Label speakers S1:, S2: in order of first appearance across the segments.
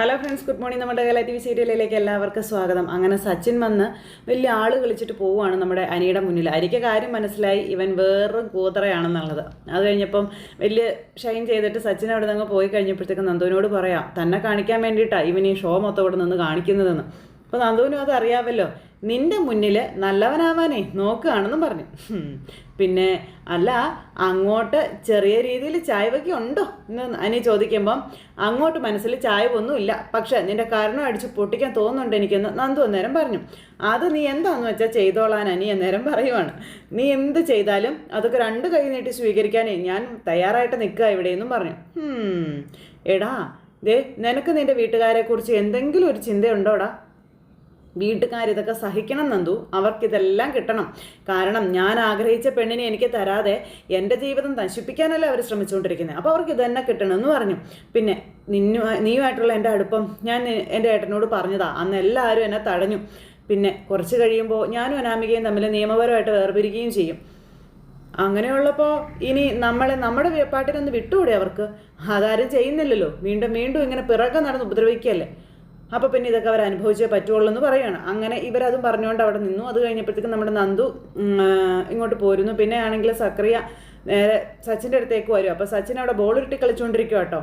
S1: Hello friends good morning നമ്മുടെ കല T V സീരിയലിലേക്ക് എല്ലാവർക്കും സ്വാഗതം. അങ്ങനെ സച്ചിൻ വന്ന് വലിയ ആൾ കളിച്ചിട്ട് പോവുകയാണ് നമ്മുടെ അനിയുടെ മുന്നിൽ. അരിക്ക് കാര്യം മനസ്സിലായി ഇവൻ വേറൊരു കൂതറയാണെന്നുള്ളത് അത് കഴിഞ്ഞപ്പം വലിയ ഷൈൻ ചെയ്തിട്ട് സച്ചിൻ അവിടെ നിന്ന് പോയി കഴിഞ്ഞപ്പോഴത്തേക്ക് നന്ദുവിനോട് പറയാം തന്നെ കാണിക്കാൻ വേണ്ടിയിട്ടാണ് ഇവൻ ഈ ഷോ മൊത്തം ഇവിടെ നിന്ന് കാണിക്കുന്നതെന്ന്. അപ്പോൾ നന്ദുവിനും അത് അറിയാമല്ലോ. നിന്റെ മുന്നിൽ നല്ലവനാവാനേ നോക്കുകയാണെന്നും പറഞ്ഞു. പിന്നെ അല്ല അങ്ങോട്ട് ചെറിയ രീതിയിൽ ചായവൊക്കെ ഉണ്ടോ? എന്ന് അനി ചോദിക്കുമ്പം അങ്ങോട്ട് മനസ്സിൽ ചായ ചായവൊന്നുമില്ല. പക്ഷെ നിന്റെ കാരണം അടിച്ച് പൊട്ടിക്കാൻ തോന്നുന്നുണ്ട് എനിക്കെന്ന് നന്ദു അന്നേരം പറഞ്ഞു. അത് നീ എന്താന്ന് വെച്ചാൽ ചെയ്തോളാൻ അനി അന്നേരം പറയുവാണ്. നീ എന്ത് ചെയ്താലും അതൊക്കെ രണ്ട് കൈ നീട്ടി സ്വീകരിക്കാനേ ഞാൻ തയ്യാറായിട്ട് നിൽക്കുക ഇവിടെയെന്നും പറഞ്ഞു. എടാ ദേ നിനക്ക് നിന്റെ വീട്ടുകാരെക്കുറിച്ച് എന്തെങ്കിലും ഒരു ചിന്തയുണ്ടോടാ? വീട്ടുകാർ ഇതൊക്കെ സഹിക്കണം നന്ദു. അവർക്കിതെല്ലാം കിട്ടണം. കാരണം ഞാൻ ആഗ്രഹിച്ച പെണ്ണിനെ എനിക്ക് തരാതെ എന്റെ ജീവിതം നശിപ്പിക്കാനല്ലേ അവർ ശ്രമിച്ചുകൊണ്ടിരിക്കുന്നത്. അപ്പോൾ അവർക്ക് ഇതന്നെ കിട്ടണം എന്ന് പറഞ്ഞു. പിന്നെ നിന്നു നീയുമായിട്ടുള്ള എന്റെ അടുപ്പം ഞാൻ എന്റെ ഏട്ടനോട് പറഞ്ഞതാ. അന്ന് എല്ലാവരും എന്നെ തടഞ്ഞു. പിന്നെ കുറച്ച് കഴിയുമ്പോൾ ഞാനും അനാമികയും തമ്മിൽ നിയമപരമായിട്ട് വേർപിരിക്കുകയും ചെയ്യും. അങ്ങനെയുള്ളപ്പോൾ ഇനി നമ്മളെ നമ്മുടെ പാട്ടിനൊന്ന് വിട്ടുകൂടെ അവർക്ക്? അതാരും ചെയ്യുന്നില്ലല്ലോ. വീണ്ടും വീണ്ടും ഇങ്ങനെ പിറകെ നടന്ന് ഉപദ്രവിക്കുകയല്ലേ? അപ്പോൾ പിന്നെ ഇതൊക്കെ അവർ അനുഭവിച്ചേ പറ്റുള്ളൂ എന്ന് പറയുകയാണ് അങ്ങനെ ഇവരതും പറഞ്ഞുകൊണ്ട് അവിടെ നിന്നു. അത് കഴിഞ്ഞപ്പോഴത്തേക്കും നമ്മുടെ നന്ദു ഇങ്ങോട്ട് പോരുന്നു. പിന്നെ ആണെങ്കിൽ സക്രിയ നേരെ സച്ചിന്റെ അടുത്തേക്ക് വരും. അപ്പോൾ സച്ചിൻ അവിടെ ബോൾ ഉരുട്ടി കളിച്ചുകൊണ്ടിരിക്കുക കേട്ടോ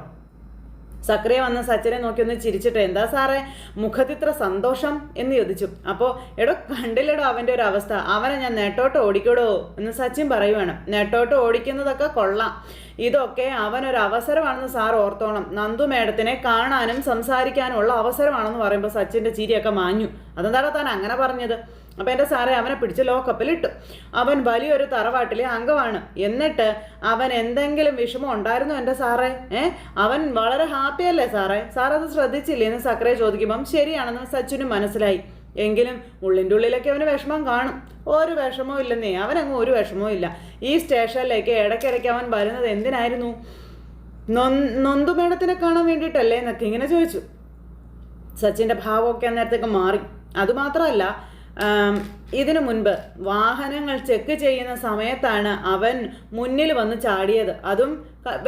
S1: സക്രിയ വന്ന് സച്ചിനെ നോക്കി ഒന്ന് ചിരിച്ചിട്ട് എന്താ സാറേ മുഖത്തിത്ര സന്തോഷം? എന്ന് ചോദിച്ചു. അപ്പോൾ എടോ കണ്ടില്ലടോ അവന്റെ ഒരു അവസ്ഥ. അവനെ ഞാൻ നെട്ടോട്ട് ഓടിക്കടോ? എന്ന് സച്ചിൻ പറയുവാണ്. നെട്ടോട്ട് ഓടിക്കുന്നതൊക്കെ കൊള്ളാം. ഇതൊക്കെ അവനൊരു അവസരമാണെന്ന് സാർ ഓർത്തോണം. നന്ദു മേഡത്തിനെ കാണാനും സംസാരിക്കാനും ഉള്ള അവസരമാണെന്ന് പറയുമ്പോൾ സച്ചിന്റെ ചിരിയൊക്കെ മാഞ്ഞു. അതെന്താണോ താൻ അങ്ങനെ പറഞ്ഞത്? അപ്പം എന്റെ സാറേ അവനെ പിടിച്ച് ലോക്കപ്പിൽ ഇട്ടു. അവൻ വലിയൊരു തറവാട്ടിലെ അംഗമാണ്. എന്നിട്ട് അവൻ എന്തെങ്കിലും വിഷമം ഉണ്ടായിരുന്നു എന്റെ സാറേ? ഏ? അവൻ വളരെ ഹാപ്പിയല്ലേ സാറേ? സാറത് ശ്രദ്ധിച്ചില്ലേ? എന്ന് സക്രയെ ചോദിക്കുമ്പം ശരിയാണെന്ന് സച്ചിനും മനസ്സിലായി. എങ്കിലും ഉള്ളിന്റെ ഉള്ളിലൊക്കെ അവന് വിഷമം കാണും. ഒരു വിഷമവും ഇല്ലെന്നേ. അവനങ്ങ് ഒരു വിഷമവും ഇല്ല. ഈ സ്റ്റേഷനിലേക്ക് ഇടയ്ക്കിടയ്ക്ക് അവൻ വരുന്നത് എന്തിനായിരുന്നു? നൊന്തു മേടത്തിനെ കാണാൻ വേണ്ടിയിട്ടല്ലേ എന്നൊക്കെ ഇങ്ങനെ ചോദിച്ചു. സച്ചിന്റെ ഭാവമൊക്കെ അന്നേരത്തേക്ക് മാറി. അതുമാത്രമല്ല ഇതിനു മുൻപ് വാഹനങ്ങൾ ചെക്ക് ചെയ്യുന്ന സമയത്താണ് അവൻ മുന്നിൽ വന്ന് ചാടിയത്. അതും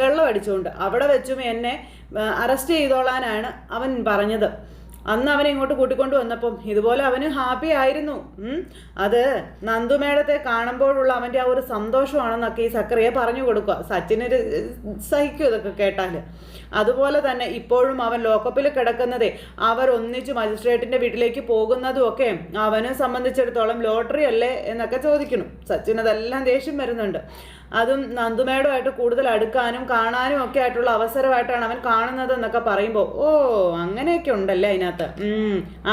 S1: വെള്ളം അടിച്ചുകൊണ്ട്. അവിടെ വെച്ചും എന്നെ അറസ്റ്റ് ചെയ്തോളാനാണ് അവൻ പറഞ്ഞത്. അന്ന് അവനെ ഇങ്ങോട്ട് കൂട്ടിക്കൊണ്ട് വന്നപ്പം ഇതുപോലെ അവന് ഹാപ്പി ആയിരുന്നു. അത് നന്ദുമേടത്തെ കാണുമ്പോഴുള്ള അവന്റെ ആ ഒരു സന്തോഷമാണെന്നൊക്കെ ഈ സക്കറിയെ പറഞ്ഞു കൊടുക്കുക. സച്ചിനൊരു സഹിക്കും ഇതൊക്കെ കേട്ടാൽ അതുപോലെ തന്നെ ഇപ്പോഴും അവൻ ലോക്കപ്പിൽ കിടക്കുന്നതേ അവർ ഒന്നിച്ച് മജിസ്ട്രേറ്റിന്റെ വീട്ടിലേക്ക് പോകുന്നതും ഒക്കെ അവനെ സംബന്ധിച്ചിടത്തോളം ലോട്ടറി അല്ലേ എന്നൊക്കെ ചോദിക്കണം സച്ചിൻ അതെല്ലാം ദേഷ്യം വരുന്നുണ്ട്. അതും നന്ദുമേടുമായിട്ട് കൂടുതൽ അടുക്കാനും കാണാനും ഒക്കെ ആയിട്ടുള്ള അവസരമായിട്ടാണ് അവൻ കാണുന്നത് എന്നൊക്കെ പറയുമ്പോൾ ഓ അങ്ങനെയൊക്കെ ഉണ്ടല്ലേ അതിനകത്ത്.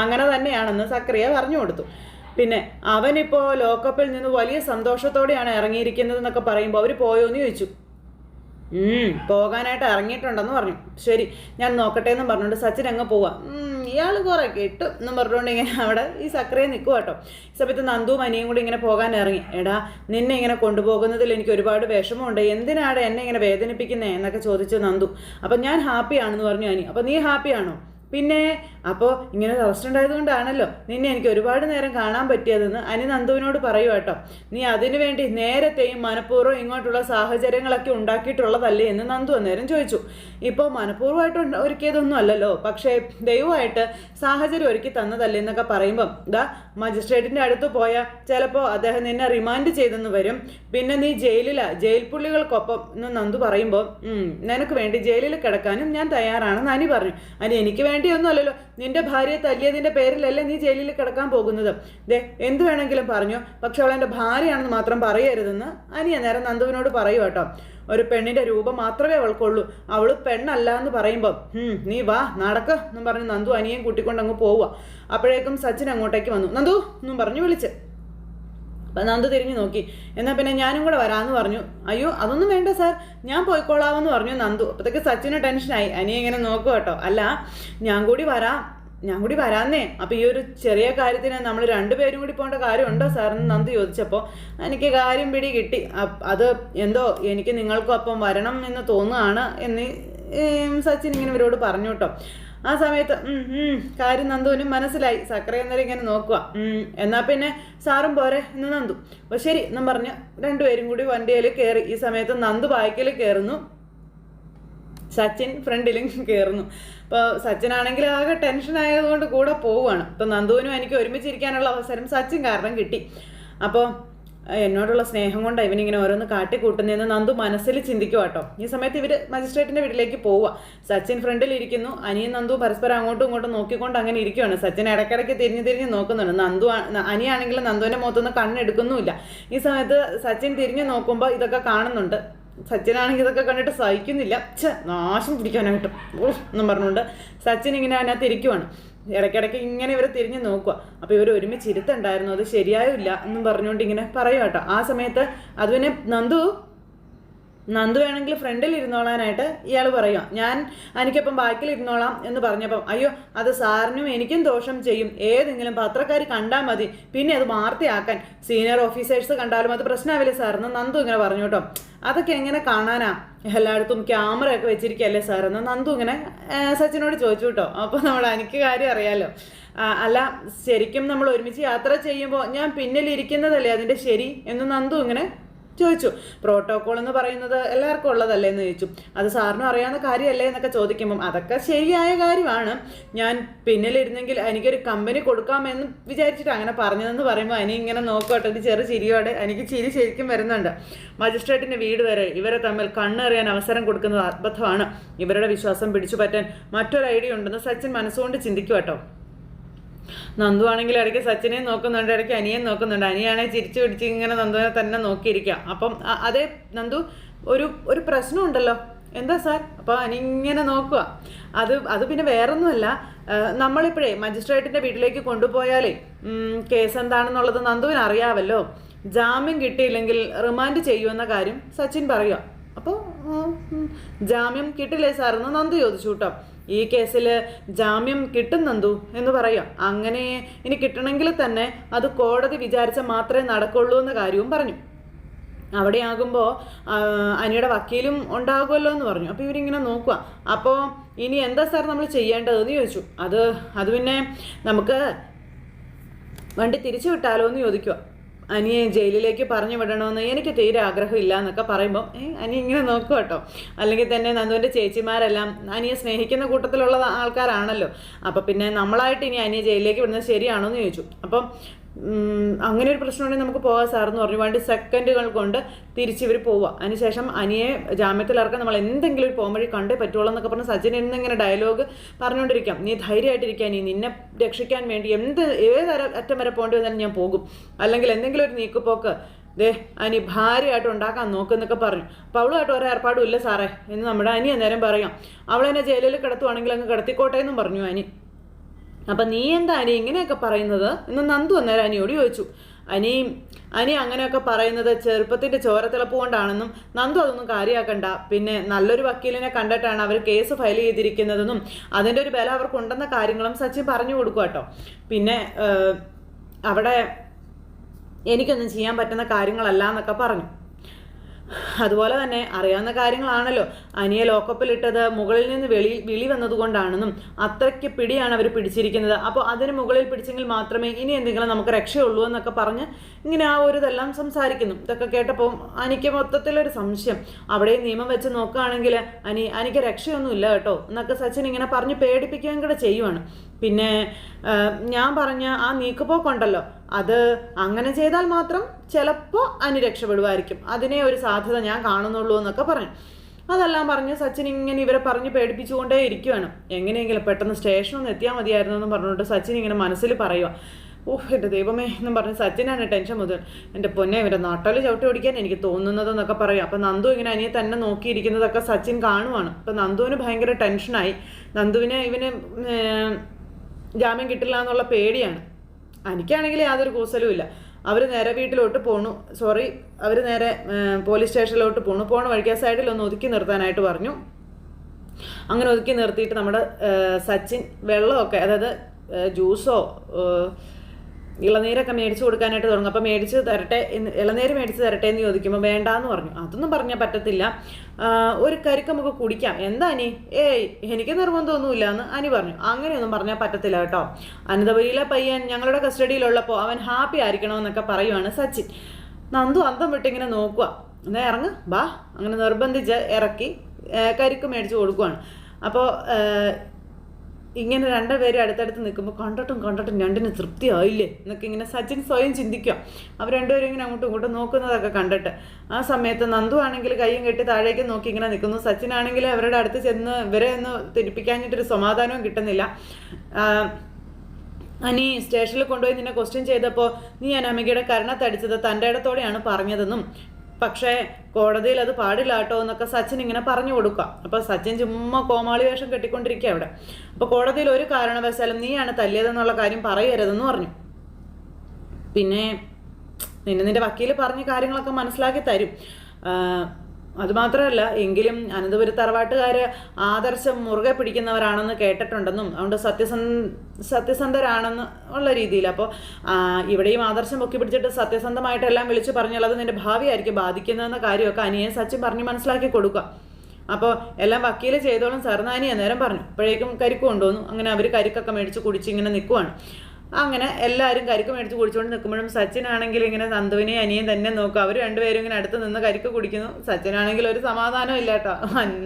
S1: അങ്ങനെ തന്നെയാണെന്ന് സക്രിയ പറഞ്ഞു കൊടുത്തു. പിന്നെ അവനിപ്പോൾ ലോക്കപ്പിൽ നിന്ന് വലിയ സന്തോഷത്തോടെയാണ് ഇറങ്ങിയിരിക്കുന്നത് എന്നൊക്കെ പറയുമ്പോൾ അവർ പോയോ എന്ന് ചോദിച്ചു. പോകാനായിട്ട് ഇറങ്ങിയിട്ടുണ്ടെന്ന് പറഞ്ഞു. ശരി ഞാൻ നോക്കട്ടെ എന്നും പറഞ്ഞുകൊണ്ട് സച്ചിൻ അങ്ങ് പോവാ. ഇയാൾ കുറെ കിട്ടും എന്നും പറഞ്ഞുകൊണ്ട് ഇങ്ങനെ അവിടെ ഈ സക്രയെ നിൽക്കുക കേട്ടോ. ഈ സമയത്ത് നന്ദുവും അനിയും കൂടി ഇങ്ങനെ പോകാൻ ഇറങ്ങി. എടാ നിന്നെ ഇങ്ങനെ കൊണ്ടുപോകുന്നതിൽ എനിക്ക് ഒരുപാട് വിഷമമുണ്ട്. എന്തിനാണ് എന്നെ ഇങ്ങനെ വേദനിപ്പിക്കുന്നത് എന്നൊക്കെ ചോദിച്ചു നന്ദു. അപ്പം ഞാൻ ഹാപ്പിയാണെന്ന് പറഞ്ഞു അനി. അപ്പം നീ ഹാപ്പിയാണോ പിന്നെ അപ്പോൾ ഇങ്ങനെ അവസ്ഥ ഉണ്ടായതുകൊണ്ടാണല്ലോ നിന്നെ എനിക്ക് ഒരുപാട് നേരം കാണാൻ പറ്റിയതെന്ന് അനി നന്ദുവിനോട് പറയൂ കേട്ടോ. നീ അതിനു വേണ്ടി നേരത്തെയും മനഃപൂർവം ഇങ്ങോട്ടുള്ള സാഹചര്യങ്ങളൊക്കെ ഉണ്ടാക്കിയിട്ടുള്ളതല്ലേ എന്ന് നന്ദു അന്നേരം ചോദിച്ചു. ഇപ്പോൾ മനഃപൂർവമായിട്ട് ഒരുക്കിയതൊന്നും അല്ലല്ലോ. പക്ഷേ ദൈവമായിട്ട് സാഹചര്യം ഒരുക്കി തന്നതല്ലേ എന്നൊക്കെ പറയുമ്പം ഇതാ മജിസ്ട്രേറ്റിന്റെ അടുത്ത് പോയാൽ ചിലപ്പോൾ അദ്ദേഹം നിന്നെ റിമാൻഡ് ചെയ്തെന്ന് വരും. പിന്നെ നീ ജയിലിലാ ജയിൽ പുള്ളികൾക്കൊപ്പം എന്ന് നന്ദു പറയുമ്പോൾ "ഉം, നിനക്ക് വേണ്ടി ജയിലിൽ കിടക്കാനും ഞാൻ തയ്യാറാണെന്ന് അനി പറഞ്ഞു. അനി എനിക്ക് വേണ്ടിയൊന്നും അല്ലല്ലോ. നിന്റെ ഭാര്യയെ തല്ലിയതിന്റെ പേരിലല്ലേ നീ ജയിലിൽ കിടക്കാൻ പോകുന്നത്. ദേ എന്ത് വേണമെങ്കിലും പറഞ്ഞു. പക്ഷെ അവൾ ഭാര്യയാണെന്ന് മാത്രം പറയരുതെന്ന് അനിയ നേരം നന്ദുവിനോട് പറയൂ കേട്ടോ. ഒരു പെണ്ണിന്റെ രൂപം മാത്രമേ അവൾക്കുള്ളൂ. അവൾ പെണ്ണല്ല എന്ന് പറയുമ്പോൾ "ഉം, നീ വാ നടക്ക് എന്നും പറഞ്ഞ് നന്ദു അനിയും കൂട്ടിക്കൊണ്ട് അങ്ങ് പോവുക. അപ്പോഴേക്കും സച്ചിൻ അങ്ങോട്ടേക്ക് വന്നു. നന്ദു എന്നും പറഞ്ഞു വിളിച്ച്. അപ്പം നന്ദു തിരിഞ്ഞു നോക്കി. എന്നാൽ പിന്നെ ഞാനും കൂടെ വരാമെന്ന് പറഞ്ഞു. അയ്യോ അതൊന്നും വേണ്ട സാർ. ഞാൻ പോയിക്കോളാമെന്ന് പറഞ്ഞു നന്ദു. അപ്പോഴത്തേക്ക് സച്ചിന് ടെൻഷനായി. അനി ഇങ്ങനെ നോക്കുക കേട്ടോ. അല്ല ഞാൻ കൂടി വരാം. ഞാൻ കൂടി വരാന്നേ. അപ്പം ഈ ഒരു ചെറിയ കാര്യത്തിന് നമ്മൾ രണ്ടുപേരും കൂടി പോകേണ്ട കാര്യമുണ്ടോ? എന്ന് നന്ദു ചോദിച്ചപ്പോൾ എനിക്ക് കാര്യം പിടി കിട്ടി. അത് എന്തോ എനിക്ക് നിങ്ങൾക്കും അപ്പം വരണം എന്ന് തോന്നുകയാണ് എന്ന് സച്ചിൻ ഇങ്ങനെ ഇവരോട് പറഞ്ഞു കേട്ടോ. ആ സമയത്ത് കാര്യം നന്ദുവിനും മനസ്സിലായി. സക്കര എന്നേരം ഇങ്ങനെ നോക്കുക ഉം, എന്നാ പിന്നെ സാറും പോരെ എന്ന് നന്ദു. അപ്പോൾ ശരി എന്നും പറഞ്ഞ് രണ്ടുപേരും കൂടി വണ്ടിയിൽ കയറി. ഈ സമയത്ത് നന്ദു ബാക്കിൽ കയറുന്നു. സച്ചിൻ ഫ്രണ്ടിലും കയറുന്നു അപ്പോൾ സച്ചിനാണെങ്കിൽ ആകെ ടെൻഷൻ ആയതുകൊണ്ട് കൂടെ പോവുകയാണ്. അപ്പോൾ നന്ദുവിനും എനിക്ക് ഒരുമിച്ചിരിക്കാനുള്ള അവസരം സച്ചിൻ കാരണം കിട്ടി. അപ്പോൾ എന്നോടുള്ള സ്നേഹം കൊണ്ട് ഇവനിങ്ങനെ ഓരോന്ന് കാട്ടിക്കൂട്ടുന്നതെന്ന് നന്ദു മനസ്സിൽ ചിന്തിക്കുക കേട്ടോ ഈ സമയത്ത് ഇവർ മജിസ്ട്രേറ്റിന്റെ വീട്ടിലേക്ക് പോവുക സച്ചിൻ ഫ്രണ്ടിൽ ഇരിക്കുന്നു. അനിയും നന്ദു പരസ്പരം അങ്ങോട്ടും ഇങ്ങോട്ടും നോക്കിക്കൊണ്ട് അങ്ങനെ ഇരിക്കുകയാണ് സച്ചിൻ ഇടയ്ക്കിടയ്ക്ക് തിരിഞ്ഞ് തിരിഞ്ഞ് നോക്കുന്നുണ്ട്. നന്ദു അനിയാണെങ്കിലും നന്ദുവിന്റെ നന്ദുവിന്റെ മുഖത്തൊന്നും കണ്ണെടുക്കുന്നുമില്ല. ഈ സമയത്ത് സച്ചിൻ തിരിഞ്ഞ് നോക്കുമ്പോൾ ഇതൊക്കെ കാണുന്നുണ്ട്. സച്ചിനാണെങ്കിൽ ഇതൊക്കെ കണ്ടിട്ട് സഹിക്കുന്നില്ല. ഛ നാശം പിടിക്കാനായിട്ട് എന്നും പറഞ്ഞുകൊണ്ട് സച്ചിൻ ഇങ്ങനെ അതിനകത്ത് ഇരിക്കുവാണ്. ഇടയ്ക്കിടയ്ക്ക് ഇങ്ങനെ ഇവരെ തിരിഞ്ഞ് നോക്കുക അപ്പോൾ ഇവർ ഒരുമിച്ച് ഇരുത്തുണ്ടായിരുന്നു. അത് ശരിയായില്ല എന്നും പറഞ്ഞുകൊണ്ട് ഇങ്ങനെ പറയുക കേട്ടോ. ആ സമയത്ത് അതുവിനെ നന്ദു നന്ദു വേണമെങ്കിൽ ഫ്രണ്ടിൽ ഇരുന്നോളാനായിട്ട് ഇയാൾ പറയുക ഞാൻ എനിക്കപ്പം ബാക്കിൽ ഇരുന്നോളാം എന്ന് പറഞ്ഞപ്പം അയ്യോ അത് സാറിനും എനിക്കും ദോഷം ചെയ്യും. ഏതെങ്കിലും പത്രക്കാർ കണ്ടാൽ മതി. പിന്നെ അത് വാർത്തയാക്കാൻ. സീനിയർ ഓഫീസേഴ്സ് കണ്ടാലും അത് പ്രശ്നമാവില്ലേ സാറെന്ന് നന്ദു ഇങ്ങനെ പറഞ്ഞു കേട്ടോ. അതൊക്കെ എങ്ങനെ കാണാനാ? എല്ലായിടത്തും ക്യാമറ ഒക്കെ വെച്ചിരിക്കുകയല്ലേ സാറെന്ന് നന്ദു ഇങ്ങനെ സച്ചിനോട് ചോദിച്ചു കേട്ടോ. അപ്പോൾ നമ്മൾ എനിക്ക് കാര്യം അറിയാമല്ലോ അല്ല ശരിക്കും നമ്മൾ ഒരുമിച്ച് യാത്ര ചെയ്യുമ്പോൾ ഞാൻ പിന്നിലിരിക്കുന്നതല്ലേ അതിന്റെ ശരി? എന്ന് നന്ദു ഇങ്ങനെ ചോദിച്ചു പ്രോട്ടോകോൾ എന്ന് പറയുന്നത് എല്ലാവർക്കും ഉള്ളതല്ലേ എന്ന് ചോദിച്ചു. അത് സാറിനും അറിയാവുന്ന കാര്യമല്ലേ എന്നൊക്കെ ചോദിക്കുമ്പം അതൊക്കെ ശരിയായ കാര്യമാണ്. ഞാൻ പിന്നിലിരുന്നെങ്കിൽ എനിക്കൊരു കമ്പനി കൊടുക്കാമെന്ന് വിചാരിച്ചിട്ട് അങ്ങനെ പറഞ്ഞതെന്ന് പറയുമ്പോൾ അനി ഇങ്ങനെ നോക്കട്ടെ ഒരു ചെറു ചിരിയോടെ എനിക്ക് ചിരി ശരിക്കും വരുന്നുണ്ട്. മജിസ്ട്രേറ്റിന്റെ വീട് വരെ ഇവരെ തമ്മിൽ കണ്ണറിയാൻ അവസരം കൊടുക്കുന്നത് അബദ്ധമാണ്. ഇവരുടെ വിശ്വാസം പിടിച്ചു പറ്റാൻ മറ്റൊരു ഐഡിയ ഉണ്ടെന്ന് സച്ചിൻ മനസ്സുകൊണ്ട് ചിന്തിക്കും കേട്ടോ നന്ദു ആണെങ്കിൽ ഇടയ്ക്ക് സച്ചിനെ നോക്കുന്നുണ്ട് ഇടയ്ക്ക് അനിയൻ നോക്കുന്നുണ്ട്. അനിയാണെങ്കിൽ ചിരിച്ചു പിടിച്ച് ഇങ്ങനെ നന്ദുവിനെ തന്നെ നോക്കിയിരിക്കാം അപ്പം അതെ നന്ദു ഒരു ഒരു പ്രശ്നം ഉണ്ടല്ലോ. എന്താ സാർ? അപ്പോൾ അനി ഇങ്ങനെ നോക്കുക. അത് അത് പിന്നെ വേറൊന്നുമല്ല. നമ്മളിപ്പോഴേ മജിസ്ട്രേറ്റിന്റെ വീട്ടിലേക്ക് കൊണ്ടുപോയാലേ കേസ് എന്താണെന്നുള്ളത് നന്ദുവിന് അറിയാമല്ലോ ജാമ്യം കിട്ടിയില്ലെങ്കിൽ റിമാൻഡ് ചെയ്യുമെന്ന കാര്യം സച്ചിൻ പറയുക. അപ്പോൾ ജാമ്യം കിട്ടില്ലേ സാറെന്ന് നന്ദു ചോദിച്ചു കേട്ടോ. ഈ കേസിൽ ജാമ്യം കിട്ടും നന്ദു എന്ന് പറയാം. അങ്ങനെ ഇനി കിട്ടണമെങ്കിൽ തന്നെ അത് കോടതി വിചാരിച്ച മാത്രമേ നടക്കുള്ളൂ എന്ന കാര്യവും പറഞ്ഞു. അവിടെയാകുമ്പോൾ അനിയുടെ വക്കീലും ഉണ്ടാകുമല്ലോ എന്ന് പറഞ്ഞു. അപ്പോൾ ഇവരിങ്ങനെ നോക്കുക അപ്പോൾ ഇനി എന്താ സാർ നമ്മൾ ചെയ്യേണ്ടതെന്ന് ചോദിച്ചു. അത് അത് പിന്നെ നമുക്ക് വണ്ടി തിരിച്ചു വിട്ടാലോ എന്ന് ചോദിക്കുക അനിയെ ജയിലിലേക്ക് പറഞ്ഞു വിടണമെന്ന് എനിക്ക് തീരെ ആഗ്രഹമില്ല എന്നൊക്കെ പറയുമ്പോൾ അനിയ അനി ഇങ്ങനെ നോക്കുക കേട്ടോ. അല്ലെങ്കിൽ തന്നെ നന്ദുവിന്റെ ചേച്ചിമാരെല്ലാം അനിയെ സ്നേഹിക്കുന്ന കൂട്ടത്തിലുള്ള ആൾക്കാരാണല്ലോ. അപ്പോൾ പിന്നെ നമ്മളായിട്ട് ഇനി അനിയെ ജയിലിലേക്ക് വിടുന്നത് ശരിയാണോ എന്ന് ചോദിച്ചു. അപ്പം അങ്ങനെ ഒരു പ്രശ്നമുണ്ടെങ്കിൽ നമുക്ക് പോകാം എന്ന് പറഞ്ഞു. വേണ്ടി സെക്കൻഡുകൾ കൊണ്ട് തിരിച്ച് ഇവർ പോവുക അതിനുശേഷം അനിയെ ജാമ്യത്തിൽ ഇറക്കാൻ നമ്മൾ എന്തെങ്കിലും ഒരു പോംവഴി കണ്ടേ പറ്റുള്ളൂ എന്നൊക്കെ പറഞ്ഞ് സജ്ജൻ എന്നിങ്ങനെ ഡയലോഗ് പറഞ്ഞുകൊണ്ടിരിക്കാം. നീ ധൈര്യമായിട്ടിരിക്കാൻ നീ നിന്നെ രക്ഷിക്കാൻ വേണ്ടി എന്ത് ഏത് അറ്റം വരെ പോകേണ്ടി വന്നാലും ഞാൻ പോകും. അല്ലെങ്കിൽ എന്തെങ്കിലും ഒരു നീക്കുപോക്ക്. ദേ അനി ഭാര്യയായിട്ട് ഉണ്ടാക്കാൻ നോക്കുന്നൊക്കെ പറഞ്ഞു. അപ്പോൾ അവളുമായിട്ട് ഒരു ഏർപ്പാടും ഇല്ല സാറേ എന്ന് നമ്മുടെ അനി അന്നേരം പറയാം. അവളെന്നെ ജയിലിൽ കിടത്തുവാണെങ്കിൽ അങ്ങ് കിടത്തിക്കോട്ടെ എന്നും പറഞ്ഞു അനി അപ്പം നീ എന്താ അനി ഇങ്ങനെയൊക്കെ പറയുന്നത്? എന്ന് നന്ദു അന്നേരം അനിയോട് ചോദിച്ചു. അനി അനി അങ്ങനെയൊക്കെ പറയുന്നത് ചെറുപ്പത്തിന്റെ ചോരത്തിളപ്പ് കൊണ്ടാണെന്നും നന്ദു അതൊന്നും കാര്യമാക്കണ്ട പിന്നെ നല്ലൊരു വക്കീലിനെ കണ്ടിട്ടാണ് അവർ കേസ് ഫയൽ ചെയ്തിരിക്കുന്നതെന്നും അതിന്റെ ഒരു ബലം അവർക്കുണ്ടെന്ന കാര്യങ്ങളും സച്ചിൻ പറഞ്ഞു കൊടുക്കുക കേട്ടോ. പിന്നെ അവിടെ എനിക്കൊന്നും ചെയ്യാൻ പറ്റുന്ന കാര്യങ്ങളല്ല എന്നൊക്കെ പറഞ്ഞു. അതുപോലെ തന്നെ അറിയാവുന്ന കാര്യങ്ങളാണല്ലോ. അനിയെ ലോക്കപ്പിലിട്ടത് മുകളിൽ നിന്ന് വെളി വിളി വന്നതുകൊണ്ടാണെന്നും അത്രയ്ക്ക് പിടിയാണ് അവർ പിടിച്ചിരിക്കുന്നത്. അപ്പോൾ അതിന് മുകളിൽ പിടിച്ചെങ്കിൽ മാത്രമേ ഇനി എന്തെങ്കിലും നമുക്ക് രക്ഷയുള്ളൂ എന്നൊക്കെ പറഞ്ഞ് ഇങ്ങനെ ആ ഒരു ഇതെല്ലാം സംസാരിക്കുന്നു. ഇതൊക്കെ കേട്ടപ്പോൾ അനിക്ക് മൊത്തത്തിലൊരു സംശയം. അവിടെ നിയമം വെച്ച് നോക്കുകയാണെങ്കിൽ അനി അനിക്ക് രക്ഷയൊന്നുമില്ല കേട്ടോ എന്നൊക്കെ സച്ചിൻ ഇങ്ങനെ പറഞ്ഞ് പേടിപ്പിക്കുകയും കൂടെ ചെയ്യുവാണ്. പിന്നെ ഞാൻ പറഞ്ഞ ആ നീക്കുപോക്കുണ്ടല്ലോ. അത് അങ്ങനെ ചെയ്താൽ മാത്രം ചിലപ്പോൾ അനു രക്ഷപ്പെടുമായിരിക്കും അതിനെ ഒരു സാധ്യത ഞാൻ കാണുന്നുള്ളൂ എന്നൊക്കെ പറഞ്ഞു അതെല്ലാം പറഞ്ഞ് സച്ചിൻ ഇങ്ങനെ ഇവരെ പറഞ്ഞ് പേടിപ്പിച്ചുകൊണ്ടേ ഇരിക്കുവാണ്. എങ്ങനെയെങ്കിലും പെട്ടെന്ന് സ്റ്റേഷനൊന്ന് എത്തിയാൽ മതിയായിരുന്നു എന്ന് പറഞ്ഞുകൊണ്ട് സച്ചിൻ ഇങ്ങനെ മനസ്സിൽ പറയുക ഓഹ് എന്റെ ദൈവമേ എന്നും പറഞ്ഞ് സച്ചിനാണ് ടെൻഷൻ മുതൽ. എന്റെ പൊന്നെ ഇവരെ നാട്ടാൽ ചവിട്ടി ഓടിക്കാൻ എനിക്ക് തോന്നുന്നതെന്നൊക്കെ പറയും. അപ്പം നന്ദു ഇങ്ങനെ അനിയെ തന്നെ നോക്കിയിരിക്കുന്നതൊക്കെ സച്ചിൻ കാണുവാണ്. അപ്പം നന്ദുവിന് ഭയങ്കര ടെൻഷനായി. നന്ദുവിനെ ഇവന് ജാമ്യം കിട്ടില്ല എന്നുള്ള പേടിയാണ്. എനിക്കാണെങ്കിൽ യാതൊരു കൂസലും ഇല്ല. അവർ നേരെ വീട്ടിലോട്ട് പോണു. സോറി അവർ നേരെ പോലീസ് സ്റ്റേഷനിലോട്ട് പോണു. പോണ വഴിക്ക് സൈഡിൽ ഒന്ന് ഒതുക്കി നിർത്താനായിട്ട് പറഞ്ഞു. അങ്ങനെ ഒതുക്കി നിർത്തിയിട്ട് നമ്മുടെ സച്ചിൻ വെള്ളമൊക്കെ അതായത് ജ്യൂസോ ഇളനീരൊക്കെ മേടിച്ചു കൊടുക്കാനായിട്ട് തുടങ്ങും. അപ്പോൾ മേടിച്ച് തരട്ടെ എന്ന് ഇളനീര് മേടിച്ച് തരട്ടെ എന്ന് ചോദിക്കുമ്പോൾ വേണ്ടാന്ന് പറഞ്ഞു. അതൊന്നും പറഞ്ഞാൽ പറ്റത്തില്ല. ഒരു കരിക്ക് നമുക്ക് കുടിക്കാം. എന്താ അനി? ഏയ് എനിക്ക് നിർബന്ധമൊന്നുമില്ല എന്ന് അനി പറഞ്ഞു. അങ്ങനെയൊന്നും പറഞ്ഞാൽ പറ്റത്തില്ല കേട്ടോ. അനന്തപുരിയിലെ പയ്യൻ ഞങ്ങളുടെ കസ്റ്റഡിയിലുള്ളപ്പോൾ അവൻ ഹാപ്പി ആയിരിക്കണമെന്നൊക്കെ പറയുവാണ് സച്ചിൻ. നന്ദു അന്തം വിട്ടിങ്ങനെ നോക്കുക എന്നാൽ ഇറങ്ങ് ബാ. അങ്ങനെ നിർബന്ധിച്ച് ഇറക്കി കരിക്ക് മേടിച്ച് കൊടുക്കുവാണ്. അപ്പോൾ ഇങ്ങനെ രണ്ടുപേരും അടുത്തടുത്ത് നിൽക്കുമ്പോൾ കണ്ടിട്ടും കണ്ടിട്ടും രണ്ടിന് തൃപ്തിയായില്ലേ? എന്നൊക്കെ ഇങ്ങനെ സച്ചിൻ സ്വയം ചിന്തിക്കുക. അവർ രണ്ടുപേരും ഇങ്ങനെ അങ്ങോട്ടും ഇങ്ങോട്ടും നോക്കുന്നതൊക്കെ കണ്ടിട്ട്. ആ സമയത്ത് നന്ദു ആണെങ്കിൽ കൈയും കെട്ടി താഴേക്ക് നോക്കി ഇങ്ങനെ നിൽക്കുന്നു. സച്ചിൻ ആണെങ്കിൽ അവരുടെ അടുത്ത് ചെന്ന് ഇവരെ ഒന്ന് തിരിപ്പിക്കാഞ്ഞിട്ടൊരു സമാധാനവും കിട്ടുന്നില്ല. അനി സ്റ്റേഷനിൽ കൊണ്ടുപോയി നിന്നെ ക്വസ്റ്റ്യൻ ചെയ്തപ്പോൾ നീ അനാമികയുടെ കരണത്തടിച്ചത് തന്റെ ഇടത്തോടെയാണ് പറഞ്ഞതെന്നും പക്ഷേ കോടതിയിൽ അത് പാടില്ല കേട്ടോ എന്നൊക്കെ സച്ചിൻ ഇങ്ങനെ പറഞ്ഞു കൊടുക്കാം അപ്പോൾ സച്ചിൻ ചുമ്മാ കോമാളി വേഷം കെട്ടിക്കൊണ്ടിരിക്കുക അവിടെ. അപ്പോൾ കോടതിയിൽ ഒരു കാരണവശാലും നീയാണ് തല്ലിയതെന്നുള്ള കാര്യം പറയരുതെന്ന് പറഞ്ഞു. പിന്നെ നിന്നെ നിന്റെ വക്കീൽ പറഞ്ഞ കാര്യങ്ങളൊക്കെ മനസ്സിലാക്കി തരും. അതുമാത്രമല്ല എങ്കിലും അനന്തപുര തറവാട്ടുകാർ ആദർശം മുറുകെ പിടിക്കുന്നവരാണെന്ന് കേട്ടിട്ടുണ്ടെന്നും അതുകൊണ്ട് സത്യസന്ധ സത്യസന്ധരാണെന്ന് ഉള്ള രീതിയിൽ. അപ്പോൾ ഇവിടെയും ആദർശം പൊക്കി പിടിച്ചിട്ട് സത്യസന്ധമായിട്ടെല്ലാം വിളിച്ചു പറഞ്ഞാൽ അത് നിന്റെ ഭാവിയായിരിക്കും ബാധിക്കുന്നതെന്ന കാര്യമൊക്കെ അനിയൻ സച്ചിൻ പറഞ്ഞ് മനസ്സിലാക്കി കൊടുക്കുക. അപ്പോൾ എല്ലാം വക്കീൽ ചെയ്തോളും സർനാനി നേരം പറഞ്ഞു. ഇപ്പോഴേക്കും കരിക്ക് കൊണ്ടുവന്നു. അങ്ങനെ അവർ കരിക്കൊക്കെ മേടിച്ച് കുടിച്ച് ഇങ്ങനെ നിൽക്കുവാണ് അങ്ങനെ എല്ലാവരും കരിക്ക് മേടിച്ച് കുടിച്ചുകൊണ്ട് നിൽക്കുമ്പോഴും സച്ചിനാണെങ്കിൽ ഇങ്ങനെ നന്ദുവിനെയും അനിയും തന്നെ നോക്കും. അവർ രണ്ടുപേരും ഇങ്ങനെ അടുത്ത് നിന്ന് കരിക്ക് കുടിക്കുന്നു. സച്ചിനാണെങ്കിൽ ഒരു സമാധാനം ഇല്ല കേട്ടോ.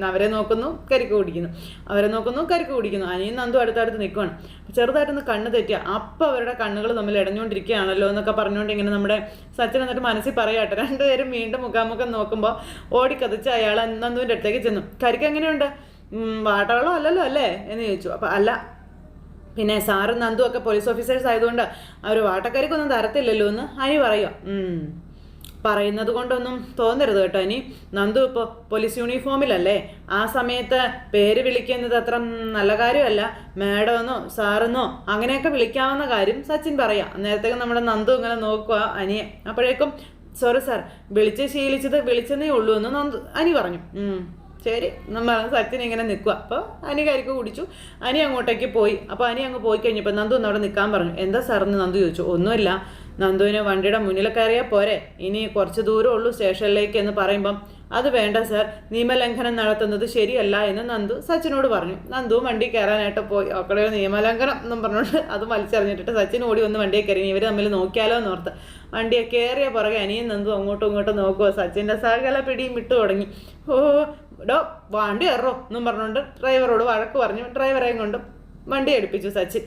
S1: അവരെ നോക്കുന്നു കരിക്ക് കുടിക്കുന്നു. അവരെ നോക്കുന്നു കരിക്ക് കുടിക്കുന്നു. അനിയും നന്ദു അടുത്തടുത്ത് നിൽക്കുവാണ് ചെറുതായിട്ടൊന്ന് കണ്ണ് തെറ്റിയ. അപ്പം അവരുടെ കണ്ണുകൾ തമ്മിൽ ഇടഞ്ഞുകൊണ്ടിരിക്കുകയാണല്ലോ എന്നൊക്കെ പറഞ്ഞുകൊണ്ട് ഇങ്ങനെ നമ്മുടെ സച്ചിൻ എന്നിട്ട് മനസ്സിൽ പറയാട്ടെ രണ്ടുപേരും വീണ്ടും മുഖാമുഖം നോക്കുമ്പോൾ ഓടിക്കതച്ച് അയാൾ നന്ദുവിന്റെ അടുത്തേക്ക് ചെന്നു. കരിക്ക് എങ്ങനെയുണ്ട്? വാട്ടവെള്ളം അല്ലല്ലോ അല്ലേ? എന്ന് ചോദിച്ചു. അപ്പം അല്ല പിന്നെ സാറും നന്ദു ഒക്കെ പോലീസ് ഓഫീസേഴ്സ് ആയതുകൊണ്ട് അവർ വാട്ടക്കാരിക്കൊന്നും തരത്തില്ലല്ലോ എന്ന് അനി പറയുക പറയുന്നത് കൊണ്ടൊന്നും തോന്നരുത് കേട്ടോ ഇനി. നന്ദു ഇപ്പോൾ പോലീസ് യൂണിഫോമിലല്ലേ ആ സമയത്ത് പേര് വിളിക്കുന്നത് അത്ര നല്ല കാര്യമല്ല. മാഡമെന്നോ സാറെന്നോ അങ്ങനെയൊക്കെ വിളിക്കാവുന്ന കാര്യം സച്ചിൻ പറയാം. നേരത്തേക്ക് നമ്മുടെ നന്ദു ഇങ്ങനെ നോക്കുക അനിയെ. അപ്പോഴേക്കും സോറി സാർ വിളിച്ച് ശീലിച്ചത് വിളിച്ചെന്നേ ഉള്ളൂ എന്ന് നന്ദു അനി പറഞ്ഞു. ശരി. നമ്മൾ സച്ചിൻ ഇങ്ങനെ നിൽക്കുക അപ്പോൾ അനി കരിക്ക് കുടിച്ചു. അനി അങ്ങോട്ടേക്ക് പോയി. അപ്പോൾ അനി അങ്ങ് പോയി കഴിഞ്ഞപ്പോൾ നന്ദു ഒന്ന് അവിടെ നിൽക്കാൻ പറഞ്ഞു. എന്താ സാറെന്ന് നന്ദു ചോദിച്ചു. ഒന്നുമില്ല. നന്ദുവിന് വണ്ടിയുടെ മുന്നിൽ കയറിയാൽ പോരെ. ഇനി കുറച്ച് ദൂരം ഉള്ളൂ സ്റ്റേഷനിലേക്ക് എന്ന് പറയുമ്പം. അത് വേണ്ട സാർ. നിയമലംഘനം നടത്തുന്നത് ശരിയല്ല എന്ന് നന്ദു സച്ചിനോട് പറഞ്ഞു. നന്ദു വണ്ടി കയറാനായിട്ട് പോയി. അക്കടെ നിയമലംഘനം എന്നും പറഞ്ഞുകൊണ്ട് അത് വലിച്ചെറിഞ്ഞിട്ട് സച്ചിൻ ഓടി വന്ന് വണ്ടിയെ കയറി. ഇവർ തമ്മിൽ നോക്കിയാലോ എന്ന് ഓർത്ത്. വണ്ടിയെ കയറിയ പുറകെ അനിയും നന്ദു അങ്ങോട്ടും ഇങ്ങോട്ടും നോക്കുമോ സച്ചിന്റെ സകല പിടിയും വിട്ടു തുടങ്ങി. ഓ ഡോ വണ്ടി എറോ എന്നും പറഞ്ഞുകൊണ്ട് ഡ്രൈവറോട് വഴക്ക് പറഞ്ഞു ഡ്രൈവറെയും കൊണ്ട് വണ്ടി അടുപ്പിച്ചു സച്ചിൻ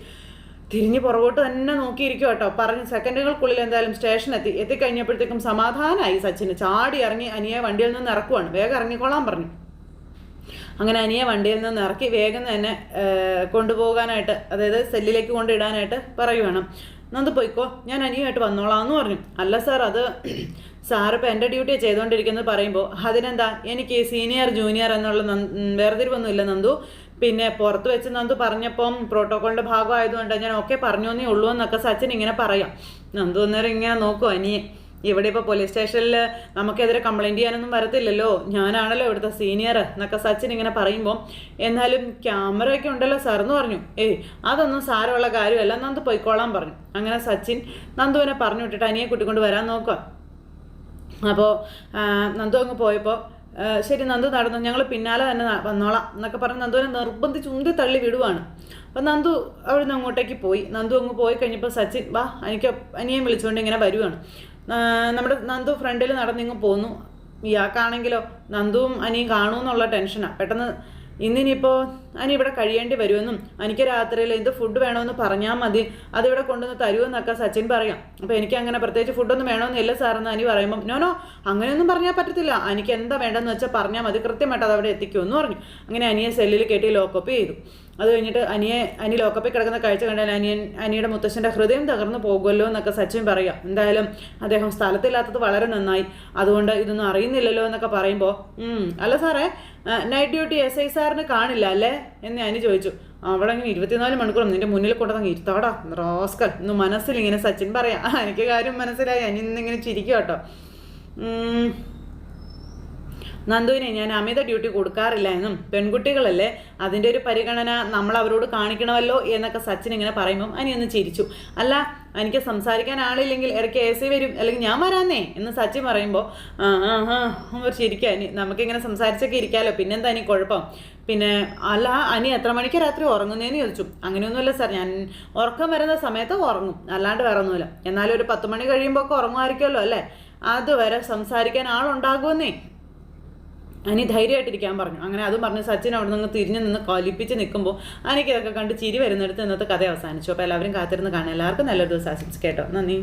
S1: തിരിഞ്ഞ് പുറകോട്ട് തന്നെ നോക്കിയിരിക്കും കേട്ടോ പറഞ്ഞ് സെക്കൻഡുകൾക്കുള്ളിൽ എന്തായാലും സ്റ്റേഷൻ എത്തി. എത്തിക്കഴിഞ്ഞപ്പോഴത്തേക്കും സമാധാനമായി സച്ചിന്. ചാടി ഇറങ്ങി അനിയെ വണ്ടിയിൽ നിന്ന് ഇറക്കുവാണ്. വേഗം ഇറങ്ങിക്കൊള്ളാൻ പറഞ്ഞു. അങ്ങനെ അനിയെ വണ്ടിയിൽ നിന്ന് ഇറക്കി വേഗം തന്നെ കൊണ്ടുപോകാനായിട്ട് അതായത് സെല്ലിലേക്ക് കൊണ്ടിടാനായിട്ട് പറയുവാണ്. നന്ദു പോയിക്കോ ഞാൻ അനിയുമായിട്ട് വന്നോളാം എന്ന് പറഞ്ഞു. അല്ല സാർ അത് ഇപ്പം എന്റെ ഡ്യൂട്ടി ചെയ്തുകൊണ്ടിരിക്കുന്നത് പറയുമ്പോൾ അതിനെന്താ? എനിക്ക് സീനിയർ ജൂനിയർ എന്നുള്ള വേർതിരിവൊന്നുമില്ല നന്ദു. പിന്നെ പുറത്ത് വെച്ച് നന്ദു പറഞ്ഞപ്പം പ്രോട്ടോക്കോളിന്റെ ഭാഗമായതുകൊണ്ട് ഞാൻ ഓക്കെ പറഞ്ഞു എന്നേ ഉള്ളൂ എന്നൊക്കെ സച്ചിൻ ഇങ്ങനെ പറയാം. നന്ദു അന്നേരം ഇങ്ങനെ നോക്കും അനിയെ ഇവിടെ ഇപ്പോൾ പോലീസ് സ്റ്റേഷനിൽ നമുക്കെതിരെ കംപ്ലൈന്റ് ചെയ്യാനൊന്നും വരത്തില്ലല്ലോ. ഞാനാണല്ലോ ഇവിടുത്തെ സീനിയർ എന്നൊക്കെ സച്ചിൻ ഇങ്ങനെ പറയുമ്പോൾ എന്നാലും ക്യാമറയൊക്കെ ഉണ്ടല്ലോ സാർ എന്ന് പറഞ്ഞു. ഏയ് അതൊന്നും സാരമുള്ള കാര്യമല്ല. നന്ദു പോയിക്കോളാൻ പറഞ്ഞു. അങ്ങനെ സച്ചിൻ നന്ദുവിനെ പറഞ്ഞു വിട്ടിട്ട് അനിയെ കൂട്ടിക്കൊണ്ട് വരാൻ നോക്കുക അപ്പോൾ നന്ദു അങ്ങ് പോയപ്പോൾ ശരി നന്ദു നടന്നു ഞങ്ങൾ പിന്നാലെ തന്നെ വന്നോളാം എന്നൊക്കെ പറഞ്ഞ് നന്ദുവിനെ നിർബന്ധിച്ച് ഉന്തി തള്ളി വിടുവാണ്. അപ്പം നന്ദു അവിടുന്ന് അങ്ങോട്ടേക്ക് പോയി. നന്ദു അങ്ങ് പോയി കഴിഞ്ഞപ്പോൾ സച്ചിൻ വാ എനിക്ക് അനിയെ വിളിച്ചുകൊണ്ട് ഇങ്ങനെ വരുവാണ്. നമ്മുടെ നന്ദു ഫ്രണ്ടിൽ നടന്നിങ്ങ് പോന്നു. ഇയാൾക്കാണെങ്കിലോ നന്ദുവും അനിയും കാണുമെന്നുള്ള ടെൻഷനാണ് പെട്ടെന്ന് ഇന്നിനിപ്പോൾ അനി ഇവിടെ കഴിയേണ്ടി വരുമെന്നും എനിക്ക് രാത്രിയിൽ എന്ത് ഫുഡ് വേണമെന്ന് പറഞ്ഞാൽ മതി. അതിവിടെ കൊണ്ടുവന്ന് തരുമെന്നൊക്കെ സച്ചിൻ പറയാം. അപ്പോൾ എനിക്ക് അങ്ങനെ പ്രത്യേകിച്ച് ഫുഡൊന്നും വേണമെന്നില്ല സാറെന്ന് അനി പറയുമ്പം നോനോ അങ്ങനെയൊന്നും പറഞ്ഞാൽ പറ്റത്തില്ല. എനിക്ക് എന്താ വേണ്ടെന്ന് വെച്ചാൽ പറഞ്ഞാൽ മതി. കൃത്യമായിട്ട് അത് അവിടെ എത്തിക്കുമെന്ന് പറഞ്ഞു. അങ്ങനെ അനിയെ സെല്ലിൽ കെട്ടി ലോക്കപ്പ് ചെയ്തു. അത് കഴിഞ്ഞിട്ട് അനിയെ അനി ലോക്കപ്പിൽ കിടക്കുന്ന കാഴ്ച കണ്ടാൽ അനിയൻ അനിയുടെ മുത്തശ്ശന്റെ ഹൃദയം തകർന്നു പോകുമല്ലോ എന്നൊക്കെ സച്ചിൻ പറയാം. എന്തായാലും അദ്ദേഹം സ്ഥലത്തില്ലാത്തത് വളരെ നന്നായി. അതുകൊണ്ട് ഇതൊന്നും അറിയുന്നില്ലല്ലോ എന്നൊക്കെ പറയുമ്പോൾ അല്ല സാറേ നൈറ്റ് ഡ്യൂട്ടി എസ് ഐ സാറിന് കാണില്ല അല്ലേ? എന്ന് അനി ചോദിച്ചു. അവിടെ ഇങ്ങനെ ഇരുപത്തിനാല് മണിക്കൂറും നിന്റെ മുന്നിൽ കൊണ്ടുവന്ന് ഇരുത്താടാ? റോസ്കൽ. ഇന്ന് മനസ്സിൽ ഇങ്ങനെ സച്ചിൻ പറയാം. എനിക്ക് കാര്യം മനസ്സിലായി. അനി ഇന്നിങ്ങനെ ചിരിക്കും കേട്ടോ നന്ദുവിനെ ഞാൻ അമിത ഡ്യൂട്ടി കൊടുക്കാറില്ല എന്നും പെൺകുട്ടികളല്ലേ അതിന്റെ ഒരു പരിഗണന നമ്മൾ അവരോട് കാണിക്കണമല്ലോ എന്നൊക്കെ സച്ചിൻ ഇങ്ങനെ പറയുമ്പം അനി ഒന്ന് ചിരിച്ചു. അല്ല എനിക്ക് സംസാരിക്കാൻ ആളില്ലെങ്കിൽ ഇടയ്ക്ക് എ സി വരും അല്ലെങ്കിൽ ഞാൻ വരാന്നേ എന്ന് സച്ചിൻ പറയുമ്പോൾ ആ ആ ഒരു അനി നമുക്കിങ്ങനെ സംസാരിച്ചൊക്കെ ഇരിക്കാമല്ലോ പിന്നെന്താ ഇനി കുഴപ്പം? പിന്നെ അല്ല അനി എത്ര മണിക്ക് രാത്രി ഉറങ്ങുന്നതെന്ന് ചോദിച്ചു. അങ്ങനെയൊന്നുമില്ല സാർ ഞാൻ ഉറക്കം വരുന്ന സമയത്ത് ഉറങ്ങും അല്ലാണ്ട് വേറെ ഒന്നുമില്ല എന്നാലും ഒരു പത്ത് മണി കഴിയുമ്പോൾ ഒക്കെ ഉറങ്ങുമായിരിക്കുമല്ലോ അല്ലേ? അതുവരെ സംസാരിക്കാൻ ആളുണ്ടാകുമെന്നേ. അനി ധൈര്യമായിട്ടിരിക്കാൻ പറഞ്ഞു. അങ്ങനെ അതും പറഞ്ഞ് സച്ചിൻ അവിടെ നിന്ന് തിരിഞ്ഞു നിന്ന് കൊലിപ്പിച്ച് നിൽക്കുമ്പോൾ അനിക്ക് ഇതൊക്കെ കണ്ട് ചിരി വരുന്നിടത്ത് ഇന്നത്തെ കഥ അവസാനിച്ചു. അപ്പോൾ എല്ലാവരും കാത്തിരുന്ന് കാണാം എല്ലാവർക്കും നല്ലൊരു ദിവസം ആശംസിക്കട്ടോ നന്ദി.